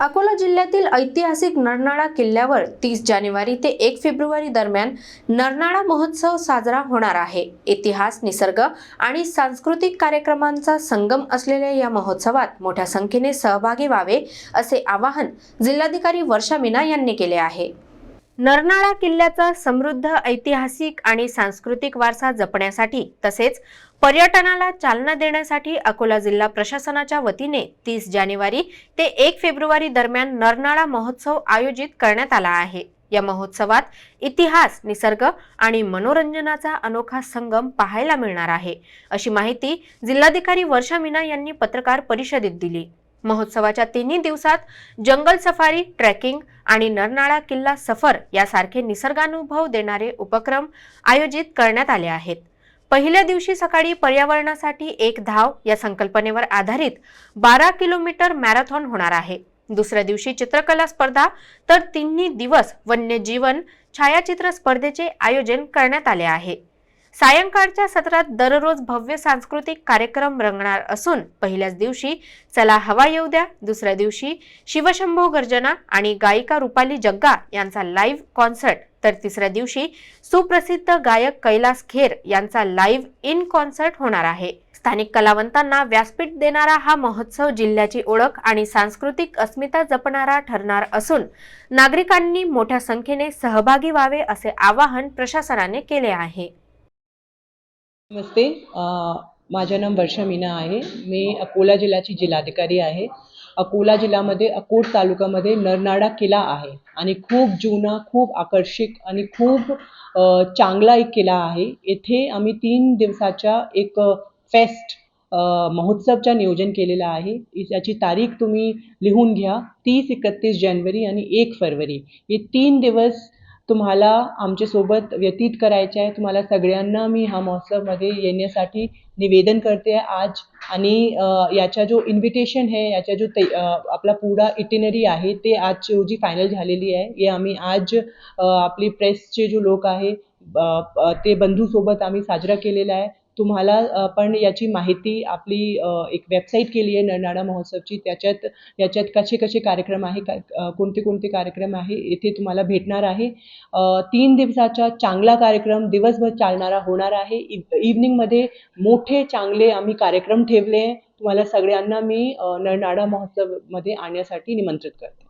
अकोला जिल्ह्यातील ऐतिहासिक नरनाळा किल्ल्यावर तीस जानेवारी ते एक फेब्रुवारी दरम्यान नरनाळा महोत्सव साजरा होणार आहे. इतिहास निसर्ग आणि सांस्कृतिक कार्यक्रमांचा संगम असलेल्या या महोत्सवात मोठ्या संख्येने सहभागी व्हावे असे आवाहन जिल्हाधिकारी वर्षा मीना यांनी केले आहे. नरनाळा किल्ल्याचा समृद्ध ऐतिहासिक आणि सांस्कृतिक वारसा जपण्यासाठी तसेच पर्यटनाला चालना देण्यासाठी अकोला जिल्हा प्रशासनाच्या वतीने तीस जानेवारी ते एक फेब्रुवारी दरम्यान नरनाळा महोत्सव आयोजित करण्यात आला आहे. या महोत्सवात इतिहास निसर्ग आणि मनोरंजनाचा अनोखा संगम पाहायला मिळणार आहे. अशी माहिती जिल्हाधिकारी वर्षा मीना यांनी पत्रकार परिषदेत दिली. महोत्सवाच्या तिन्ही दिवसात जंगल सफारी ट्रेकिंग आणि नरनाळा किल्ला सफर यासारखे निसर्गानुभव देणारे उपक्रम आयोजित करण्यात आले आहेत. पहिल्या दिवशी सकाळी पर्यावरणासाठी एक धाव या संकल्पनेवर आधारित बारा किलोमीटर मॅरेथॉन होणार आहे. दुसऱ्या दिवशी चित्रकला स्पर्धा तर तिन्ही दिवस वन्यजीवन छायाचित्र स्पर्धेचे आयोजन करण्यात आले आहे. सायंकाळच्या सत्रात दररोज भव्य सांस्कृतिक कार्यक्रम रंगणार असून पहिल्याच दिवशी चला हवा येऊ द्या दुसऱ्या दिवशी शिवशंभो गर्जना आणि गायिका रुपाली जग्गा यांचा लाईव्ह कॉन्सर्ट तर तिसऱ्या दिवशी सुप्रसिद्ध गायक कैलास खेर यांचा लाईव्ह इन कॉन्सर्ट होणार आहे. स्थानिक कलावंतांना व्यासपीठ देणारा हा महोत्सव जिल्ह्याची ओळख आणि सांस्कृतिक अस्मिता जपणारा ठरणार असून नागरिकांनी मोठ्या संख्येने सहभागी व्हावे असे आवाहन प्रशासनाने केले आहे. नमस्ते. माझं नाव वर्षा मीना आहे. मी अकोला जिल्ह्याची जिल्हाधिकारी आहे. अकोला जिल्ह्यामध्ये अकोट तालुक्यामध्ये नरनाळा किल्ला आहे आणि खूप जुना खूप आकर्षक आणि खूप चांगला एक किल्ला आहे. येथे आम्ही तीन दिवसाच्या एक फेस्ट महोत्सवचं नियोजन केलेलं आहे. याची तारीख तुम्ही लिहून घ्या. तीस एकतीस जानेवारी आणि एक फरवरी. हे तीन दिवस तुम्हाला आमच्यासोबत व्यतीत करायचे आहे. तुम्हाला सगळ्यांना मी हा महोत्सवमध्ये येण्यासाठी निवेदन करते आज. आणि याचा जो इन्व्हिटेशन आहे याचा जो ते आपला पुरा इटिनरी आहे ते आजची रोजी फायनल झालेली आहे हे आम्ही आज आपली प्रेसचे जो लोक आहे ते बंधूसोबत आम्ही साजरा केलेला आहे. तुम्हाला आपण पण याची माहिती आपली एक वेबसाईट केली आहे नरनाळा महोत्सवची. त्याच्यात याच्यात कसे कसे कार्यक्रम आहे का कोणते कोणते कार्यक्रम आहे येथे तुम्हाला भेटणार आहे. तीन दिवसाचा चांगला कार्यक्रम दिवसभर चालणारा होणार आहे. इव इव्हनिंगमध्ये मोठे चांगले आम्ही कार्यक्रम ठेवले. आहे तुम्हाला सगळ्यांना मी नरनाडा नरनाळा महोत्सवमध्ये आणण्यासाठी निमंत्रित करते.